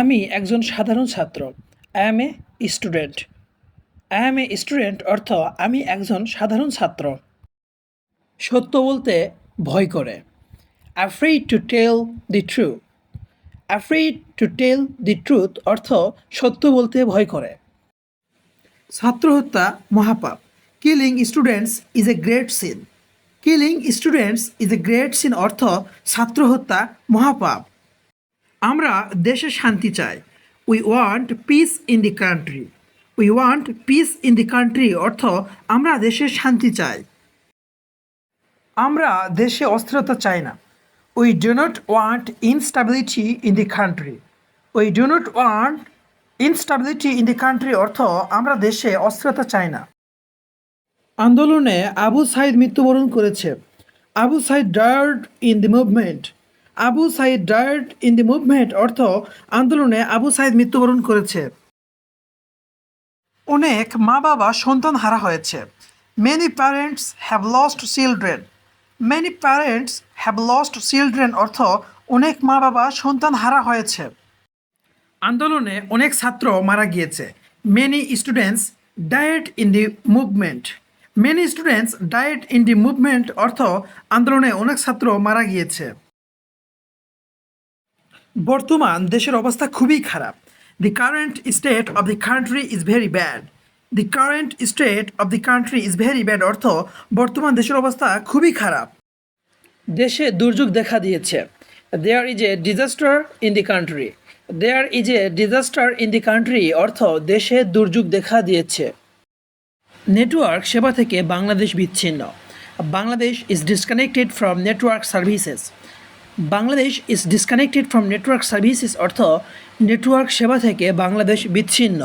আমি একজন সাধারণ ছাত্র। I am a student I am a student অর্থ আমি একজন সাধারণ ছাত্র। সত্য বলতে ভয় করে। Afraid to tell the true afraid to tell the truth অর্থ সত্য বলতে ভয় করে। ছাত্র হত্যা মহাপাপ। Killing students is a great sin killing students is a great sin অর্থ ছাত্র হত্যা মহাপাপ। আমরা দেশে শান্তি চাই। We want peace in the country we want peace in the country অর্থ আমরা দেশে শান্তি চাই। আমরা দেশে অস্থিরতা চাই না। We do not want instability in the country we do not want instability in the country অর্থ আমরা দেশে অস্থিরতা চাই না। আন্দোলনে আবু সাইদ মৃত্যুবরণ করেছে। Abu Saeed ডায়ার্ড in the movement Abu Saeed ডায়ার্ড in the movement অর্থ আন্দোলনে আবু সাইদ মৃত্যুবরণ করেছে। অনেক মা বাবা সন্তান হারা হয়েছে। Many parents have lost children many parents have lost children অর্থ অনেক মা বাবা সন্তান হারা হয়েছে। আন্দোলনে অনেক ছাত্র মারা গিয়েছে। Many students died in the movement many students died in the movement অর্থ আন্দোলনে অনেক ছাত্র মারা গিয়েছে। বর্তমান দেশের অবস্থা খুবই খারাপ। The current state of the country is very bad the current state of the country is very bad অর্থ বর্তমান দেশের অবস্থা খুবই খারাপ। দেশে দুর্যোগ দেখা দিয়েছে। There is a disaster in the country there is a disaster in the country অর্থ দেশে দুর্যোগ দেখা দিয়েছে। নেটওয়ার্ক সেবা থেকে বাংলাদেশ বিচ্ছিন্ন। Bangladesh is disconnected from network services Bangladesh is disconnected from network services অর্থ নেটওয়ার্ক সেবা থেকে বাংলাদেশ বিচ্ছিন্ন।